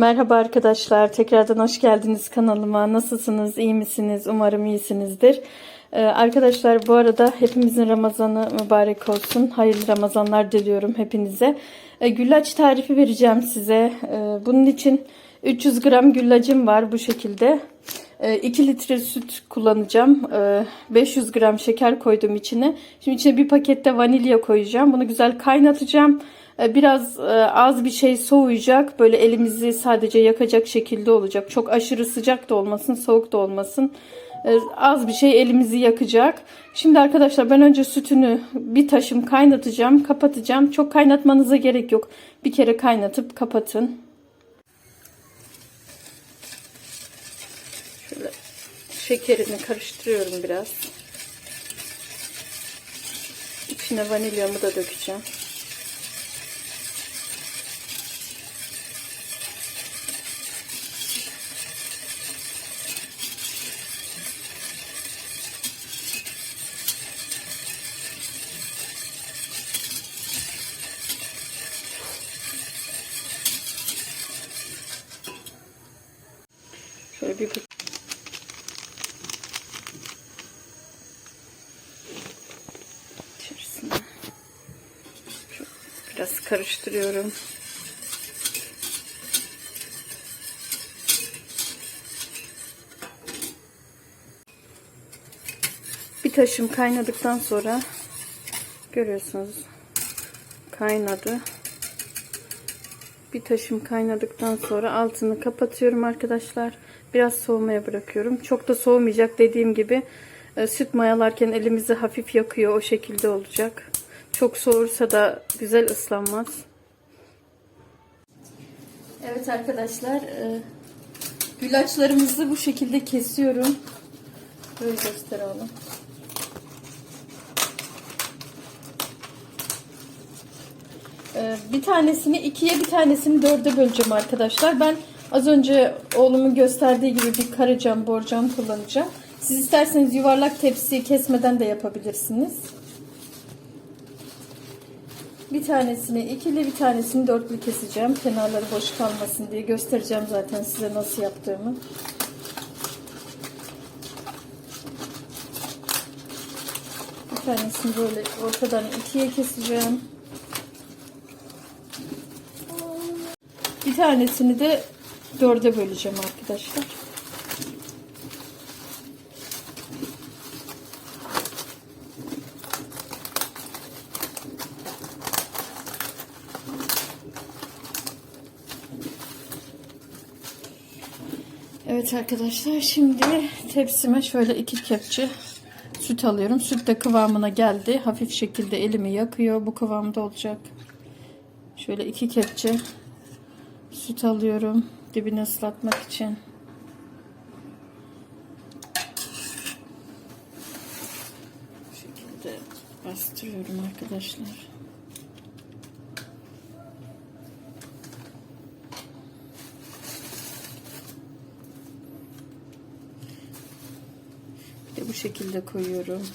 Merhaba arkadaşlar. Tekrardan hoş geldiniz kanalıma. Nasılsınız? İyi misiniz? Umarım iyisinizdir. Ee, arkadaşlar bu arada hepimizin Ramazanı mübarek olsun. Hayırlı Ramazanlar diliyorum hepinize. Ee, güllaç tarifi vereceğim size. Ee, bunun için 300 gram güllacım var bu şekilde. 2 litre süt kullanacağım. Ee, 500 gram şeker koydum içine. Şimdi içine bir pakette vanilya koyacağım. Bunu güzel kaynatacağım. Ee, Biraz e, az bir şey soğuyacak. Böyle elimizi sadece yakacak şekilde olacak. Çok aşırı sıcak da olmasın, soğuk da olmasın. Ee, Az bir şey elimizi yakacak. Şimdi arkadaşlar ben önce sütünü bir taşım kaynatacağım, kapatacağım. Çok kaynatmanıza gerek yok. Bir kere kaynatıp kapatın. Şöyle şekerini karıştırıyorum biraz. İçine vanilyamı da dökeceğim. Bir şu- biraz karıştırıyorum. Bir taşım kaynadıktan sonra görüyorsunuz kaynadı. Bir taşım kaynadıktan sonra altını kapatıyorum arkadaşlar. Biraz soğumaya bırakıyorum. Çok da soğumayacak dediğim gibi e, süt mayalarken elimizi hafif yakıyor. O şekilde olacak. Çok soğursa da güzel ıslanmaz. Evet arkadaşlar e, güllaçlarımızı bu şekilde kesiyorum. Böyle gösterelim. Bir tanesini ikiye bir tanesini dörde böleceğim arkadaşlar. Ben az önce oğlumun gösterdiği gibi bir karacam borcam kullanacağım. Siz isterseniz yuvarlak tepsiyi kesmeden de yapabilirsiniz. Bir tanesini ikili bir tanesini dörtlü keseceğim. Kenarları boş kalmasın diye göstereceğim zaten size nasıl yaptığımı. Bir tanesini böyle ortadan ikiye keseceğim. Bir tanesini de dörde böleceğim arkadaşlar. Evet arkadaşlar şimdi tepsime şöyle iki kepçe süt alıyorum. Süt de kıvamına geldi. Hafif şekilde elimi yakıyor. Bu kıvamda olacak. Şöyle iki kepçe süt alıyorum dibini ıslatmak için. Bu şekilde bastırıyorum arkadaşlar. Bir de bu şekilde koyuyorum.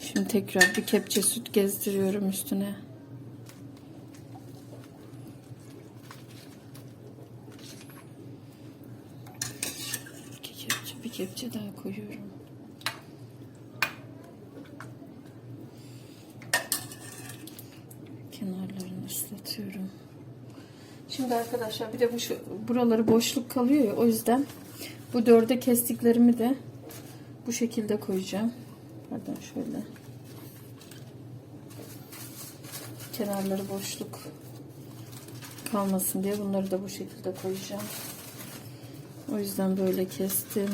Şimdi tekrar bir kepçe süt gezdiriyorum üstüne. İki kepçe, bir kepçe daha koyuyorum. Kenarlarını ıslatıyorum. Şimdi arkadaşlar bir de bu şu, buraları boşluk kalıyor ya o yüzden bu dörde kestiklerimi de bu şekilde koyacağım. Pardon şöyle. Kenarları boşluk kalmasın diye bunları da bu şekilde koyacağım. O yüzden böyle kestim.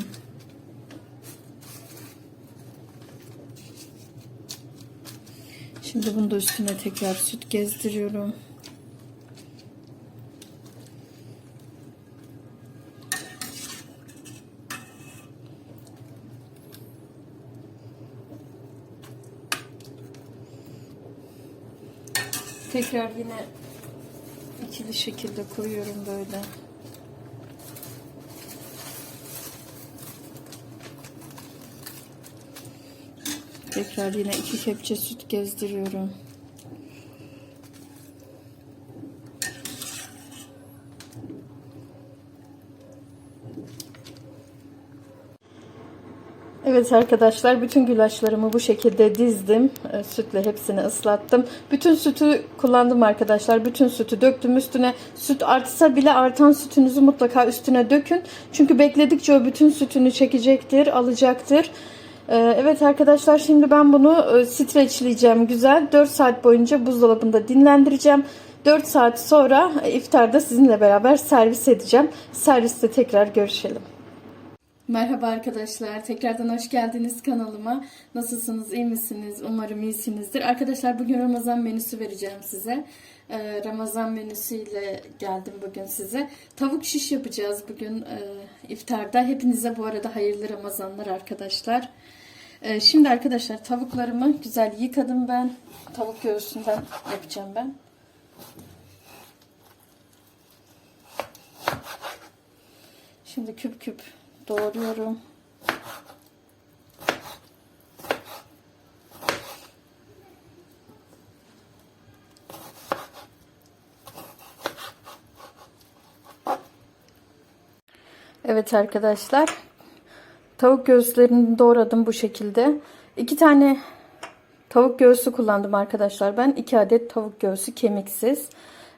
Şimdi bunu da üstüne tekrar süt gezdiriyorum. Tekrar yine ikili şekilde koyuyorum böyle. Tekrar yine iki kepçe süt gezdiriyorum. Evet arkadaşlar bütün gülaçlarımı bu şekilde dizdim. Ee, sütle hepsini ıslattım. Bütün sütü kullandım arkadaşlar. Bütün sütü döktüm üstüne. Süt artsa bile artan sütünüzü mutlaka üstüne dökün. Çünkü bekledikçe o bütün sütünü çekecektir, alacaktır. E, Evet arkadaşlar şimdi ben bunu e, streçleyeceğim güzel. 4 saat boyunca buzdolabında dinlendireceğim. 4 saat sonra iftarda sizinle beraber servis edeceğim. Serviste tekrar görüşelim. Merhaba arkadaşlar. Tekrardan hoş geldiniz kanalıma. Nasılsınız? iyi misiniz? Umarım iyisinizdir. Arkadaşlar bugün Ramazan menüsü vereceğim size. Ee, Ramazan menüsüyle geldim bugün size. Tavuk şiş yapacağız bugün e, iftarda. Hepinize bu arada hayırlı Ramazanlar arkadaşlar. Ee, şimdi arkadaşlar tavuklarımı güzel yıkadım ben. Tavuk göğsünden yapacağım ben. Şimdi küp küp doğruyorum. Evet arkadaşlar. Tavuk göğüslerini doğradım bu şekilde. İki tane tavuk göğsü kullandım arkadaşlar. Ben iki adet tavuk göğsü kemiksiz.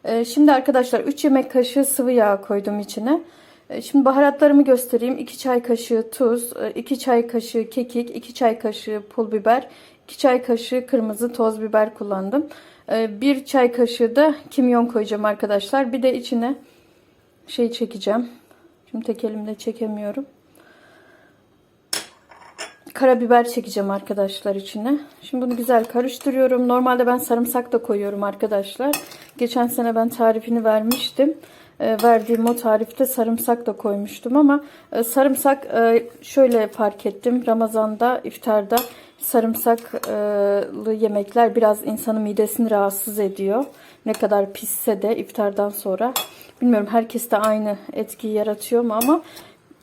Ee, Şimdi arkadaşlar 3 yemek kaşığı sıvı yağ koydum içine. Ee, Şimdi baharatlarımı göstereyim. 2 çay kaşığı tuz, 2 çay kaşığı kekik, 2 çay kaşığı pul biber, 2 çay kaşığı kırmızı toz biber kullandım. 1 çay kaşığı da kimyon koyacağım arkadaşlar. Bir de içine şey çekeceğim. Şimdi tek elimle çekemiyorum. Karabiber çekeceğim arkadaşlar içine. Şimdi bunu güzel karıştırıyorum. Normalde ben sarımsak da koyuyorum arkadaşlar. Geçen sene ben tarifini vermiştim. E, verdiğim o tarifte sarımsak da koymuştum ama e, sarımsak e, şöyle fark ettim. Ramazanda, iftarda sarımsaklı yemekler biraz insanın midesini rahatsız ediyor. Ne kadar pisse de iftardan sonra. Bilmiyorum herkes de aynı etkiyi yaratıyor mu ama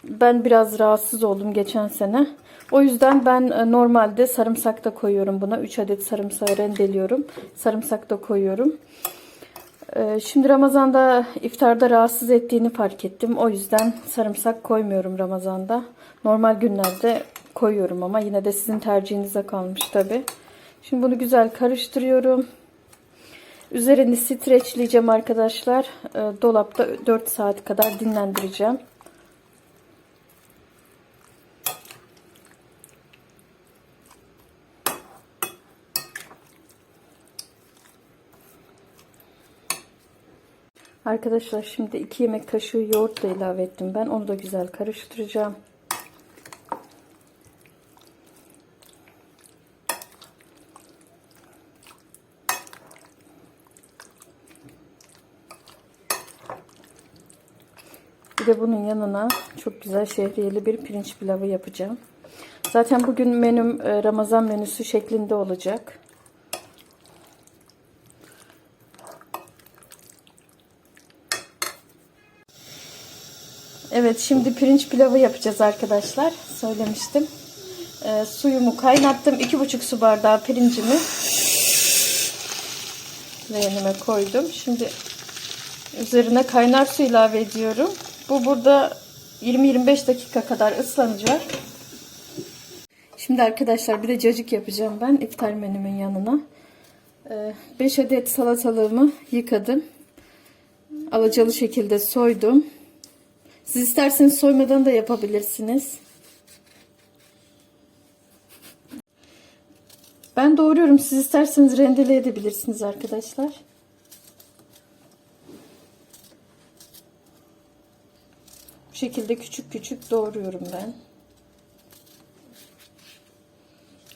ben biraz rahatsız oldum geçen sene. O yüzden ben e, normalde sarımsak da koyuyorum buna. 3 adet sarımsağı rendeliyorum. Sarımsak da koyuyorum. E, Şimdi Ramazan'da iftarda rahatsız ettiğini fark ettim. O yüzden sarımsak koymuyorum Ramazan'da. Normal günlerde koyuyorum ama yine de sizin tercihinize kalmış tabi. Şimdi bunu güzel karıştırıyorum. Üzerini streçleyeceğim arkadaşlar. E, Dolapta 4 saat kadar dinlendireceğim. Arkadaşlar şimdi 2 yemek kaşığı yoğurt da ilave ettim ben. Onu da güzel karıştıracağım. Bir de bunun yanına çok güzel şehriyeli bir pirinç pilavı yapacağım. Zaten bugün menüm e, Ramazan menüsü şeklinde olacak. Evet şimdi pirinç pilavı yapacağız arkadaşlar. Söylemiştim. Ee, suyumu kaynattım. 2,5 su bardağı pirincimi leğenime koydum. Şimdi üzerine kaynar su ilave ediyorum. Bu burada 20-25 dakika kadar ıslanacak. Şimdi arkadaşlar bir de cacık yapacağım ben iftar menümün yanına. 5 adet salatalığımı yıkadım. Alacalı şekilde soydum. Siz isterseniz soymadan da yapabilirsiniz. Ben doğruyorum. Siz isterseniz rendele edebilirsiniz arkadaşlar. Bu şekilde küçük küçük doğruyorum ben.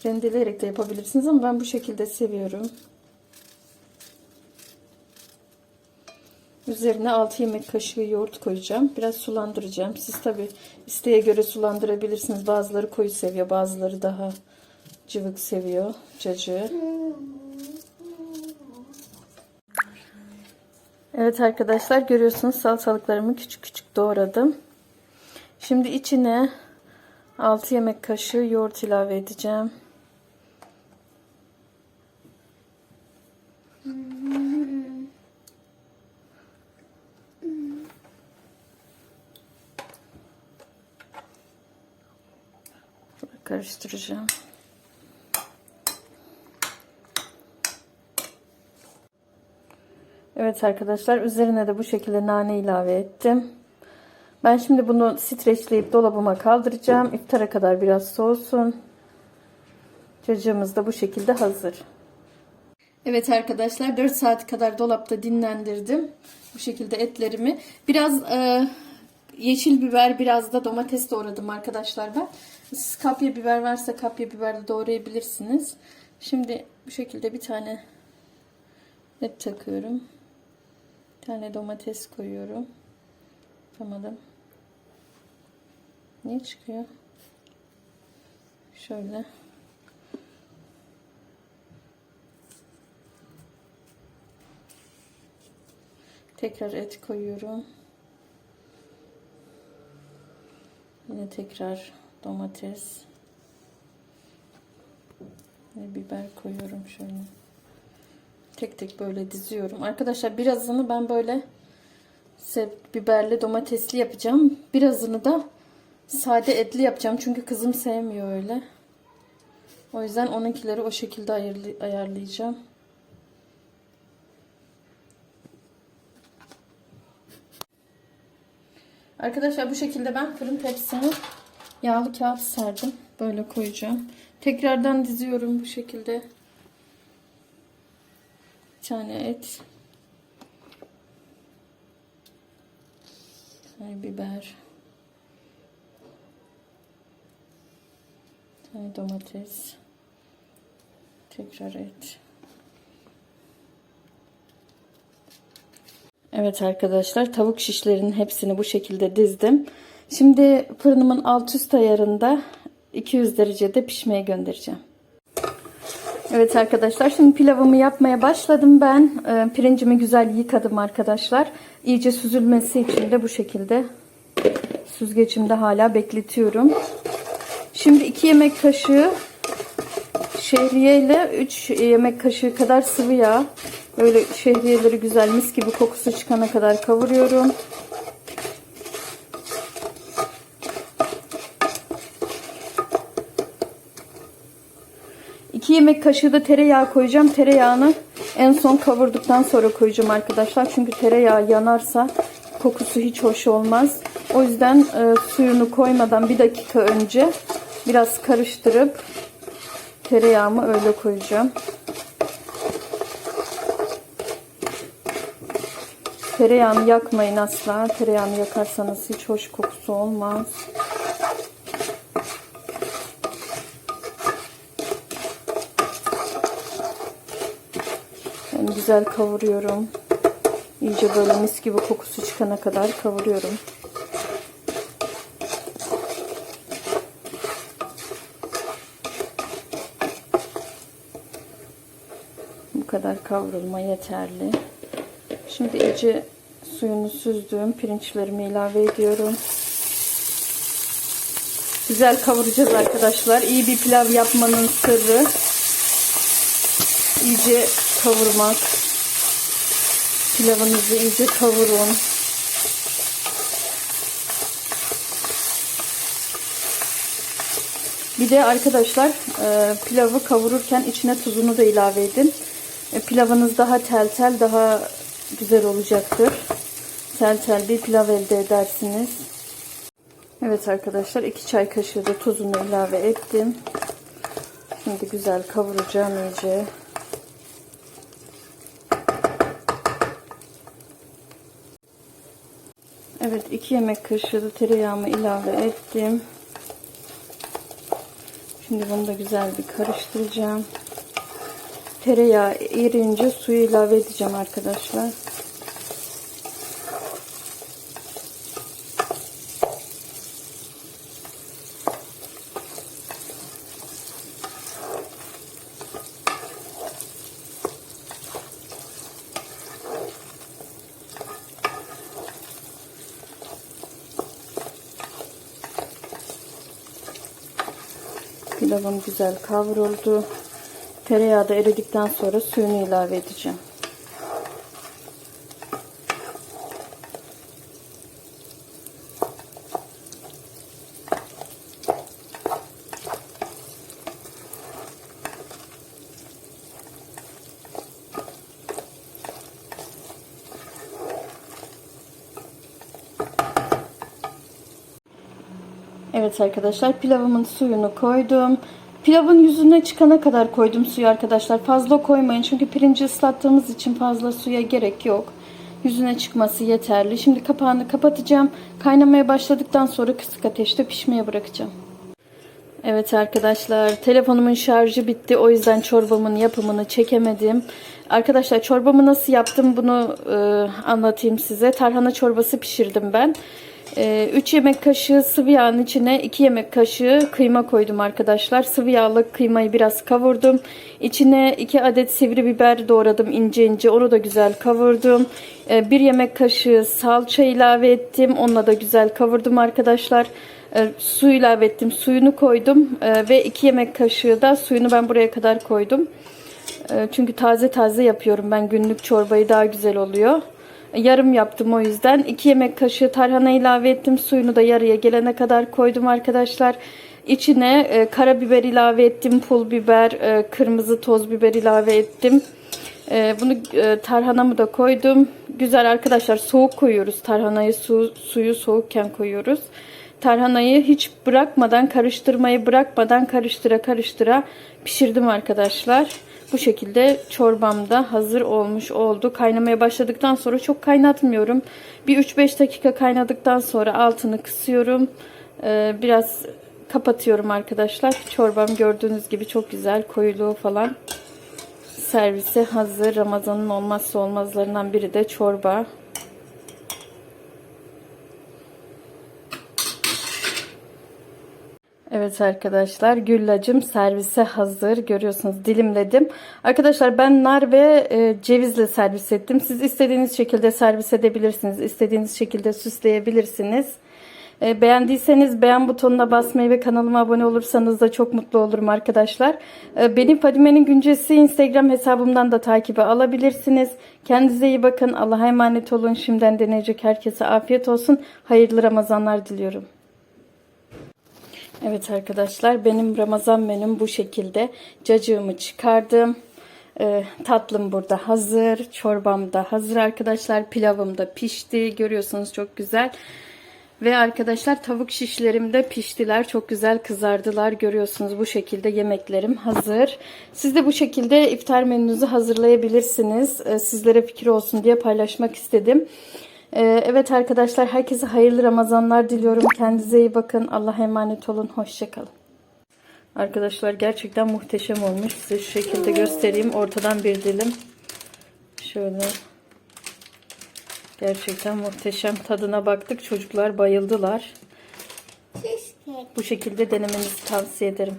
Rendeleyerek de yapabilirsiniz ama ben bu şekilde seviyorum. Üzerine 6 yemek kaşığı yoğurt koyacağım. Biraz sulandıracağım. Siz tabi isteğe göre sulandırabilirsiniz. Bazıları koyu seviyor. Bazıları daha cıvık seviyor. Cacığı. Evet arkadaşlar görüyorsunuz salatalıklarımı küçük küçük doğradım. Şimdi içine 6 yemek kaşığı yoğurt ilave edeceğim. Karıştıracağım. Evet arkadaşlar üzerine de bu şekilde nane ilave ettim. Ben şimdi bunu streçleyip dolabıma kaldıracağım. İftara kadar biraz soğusun. Cacığımız da bu şekilde hazır. Evet arkadaşlar 4 saat kadar dolapta dinlendirdim. Bu şekilde etlerimi. Biraz e, yeşil biber biraz da domates doğradım arkadaşlar ben. Kapya biber varsa kapya biber de doğrayabilirsiniz. Şimdi bu şekilde bir tane et takıyorum. Bir tane domates koyuyorum. Yapamadım. Niye çıkıyor? Şöyle. Tekrar et koyuyorum. Yine tekrar domates ve biber koyuyorum şöyle. Tek tek böyle diziyorum. Arkadaşlar birazını ben böyle biberli domatesli yapacağım. Birazını da sade etli yapacağım. Çünkü kızım sevmiyor öyle. O yüzden onunkileri o şekilde ayarlayacağım. Arkadaşlar bu şekilde ben fırın tepsimi yağlı kağıt serdim. Böyle koyacağım. Tekrardan diziyorum bu şekilde. Bir tane et. Bir biber. Bir domates. Tekrar et. Evet arkadaşlar tavuk şişlerinin hepsini bu şekilde dizdim. Şimdi fırınımın alt üst ayarında 200 derecede pişmeye göndereceğim. Evet arkadaşlar şimdi pilavımı yapmaya başladım ben. Ee, pirincimi güzel yıkadım arkadaşlar. İyice süzülmesi için de bu şekilde süzgecimde hala bekletiyorum. Şimdi 2 yemek kaşığı şehriye ile 3 yemek kaşığı kadar sıvı yağ. Böyle şehriyeleri güzel mis gibi kokusu çıkana kadar kavuruyorum. İki yemek kaşığı da tereyağı koyacağım. Tereyağını en son kavurduktan sonra koyacağım arkadaşlar. Çünkü tereyağı yanarsa kokusu hiç hoş olmaz. O yüzden e, suyunu koymadan bir dakika önce biraz karıştırıp tereyağımı öyle koyacağım. Tereyağını yakmayın asla. Tereyağını yakarsanız hiç hoş kokusu olmaz. Ben güzel kavuruyorum. İyice böyle mis gibi kokusu çıkana kadar kavuruyorum. Bu kadar kavrulma yeterli. Şimdi iyice suyunu süzdüğüm pirinçlerimi ilave ediyorum. Güzel kavuracağız arkadaşlar. İyi bir pilav yapmanın sırrı iyice kavurmak. Pilavınızı iyice kavurun. Bir de arkadaşlar e, pilavı kavururken içine tuzunu da ilave edin. E, pilavınız daha tel tel daha güzel olacaktır. Tel tel bir pilav elde edersiniz. Evet arkadaşlar 2 çay kaşığı da tuzunu ilave ettim. Şimdi güzel kavuracağım iyice. Evet 2 yemek kaşığı tereyağımı ilave ettim. Şimdi bunu da güzel bir karıştıracağım. Tereyağı eriyince suyu ilave edeceğim arkadaşlar. Pilavım güzel kavruldu. Tereyağı da eridikten sonra suyunu ilave edeceğim. Evet arkadaşlar pilavımın suyunu koydum. Pilavın yüzüne çıkana kadar koydum suyu arkadaşlar. Fazla koymayın çünkü pirinci ıslattığımız için fazla suya gerek yok. Yüzüne çıkması yeterli. Şimdi kapağını kapatacağım. Kaynamaya başladıktan sonra kısık ateşte pişmeye bırakacağım. Evet arkadaşlar telefonumun şarjı bitti o yüzden çorbamın yapımını çekemedim. Arkadaşlar çorbamı nasıl yaptım bunu e, anlatayım size. Tarhana çorbası pişirdim ben. 3 yemek kaşığı sıvı yağın içine 2 yemek kaşığı kıyma koydum arkadaşlar. Sıvı yağlı kıymayı biraz kavurdum. İçine 2 adet sivri biber doğradım ince ince. Onu da güzel kavurdum. 1 yemek kaşığı salça ilave ettim. Onunla da güzel kavurdum arkadaşlar. E, su ilave ettim. Suyunu koydum. Ve 2 yemek kaşığı da suyunu ben buraya kadar koydum. Çünkü taze taze yapıyorum ben günlük çorbayı daha güzel oluyor. Yarım yaptım o yüzden. 2 yemek kaşığı tarhana ilave ettim. Suyunu da yarıya gelene kadar koydum arkadaşlar. İçine e, karabiber ilave ettim. Pul biber, e, kırmızı toz biber ilave ettim. E, bunu e, tarhanamı da koydum. Güzel arkadaşlar soğuk koyuyoruz. Tarhanayı su, suyu soğukken koyuyoruz. Tarhanayı hiç bırakmadan karıştırmayı bırakmadan karıştıra karıştıra pişirdim arkadaşlar. Bu şekilde çorbam da hazır olmuş oldu. Kaynamaya başladıktan sonra çok kaynatmıyorum. Bir 3-5 dakika kaynadıktan sonra altını kısıyorum. Ee, biraz kapatıyorum arkadaşlar. Çorbam gördüğünüz gibi çok güzel koyuluğu falan. Servise hazır. Ramazanın olmazsa olmazlarından biri de çorba. Evet arkadaşlar güllacım servise hazır. Görüyorsunuz dilimledim. Arkadaşlar ben nar ve e, cevizle servis ettim. Siz istediğiniz şekilde servis edebilirsiniz. İstediğiniz şekilde süsleyebilirsiniz. E, beğendiyseniz beğen butonuna basmayı ve kanalıma abone olursanız da çok mutlu olurum arkadaşlar. E, benim Fadime'nin güncesi Instagram hesabımdan da takibe alabilirsiniz. Kendinize iyi bakın. Allah'a emanet olun. Şimdiden deneyecek herkese afiyet olsun. Hayırlı Ramazanlar diliyorum. Evet arkadaşlar benim Ramazan menüm bu şekilde. Cacığımı çıkardım. Ee, tatlım burada hazır. Çorbam da hazır arkadaşlar. Pilavım da pişti. Görüyorsunuz çok güzel. Ve arkadaşlar tavuk şişlerim de piştiler. Çok güzel kızardılar. Görüyorsunuz bu şekilde yemeklerim hazır. Siz de bu şekilde iftar menünüzü hazırlayabilirsiniz. Ee, sizlere fikir olsun diye paylaşmak istedim. Ee, evet arkadaşlar herkese hayırlı Ramazanlar diliyorum. Kendinize iyi bakın. Allah'a emanet olun. Hoşçakalın. Arkadaşlar gerçekten muhteşem olmuş. Size şu şekilde göstereyim. Ortadan bir dilim. Şöyle. Gerçekten muhteşem. Tadına baktık. Çocuklar bayıldılar. Bu şekilde denemenizi tavsiye ederim.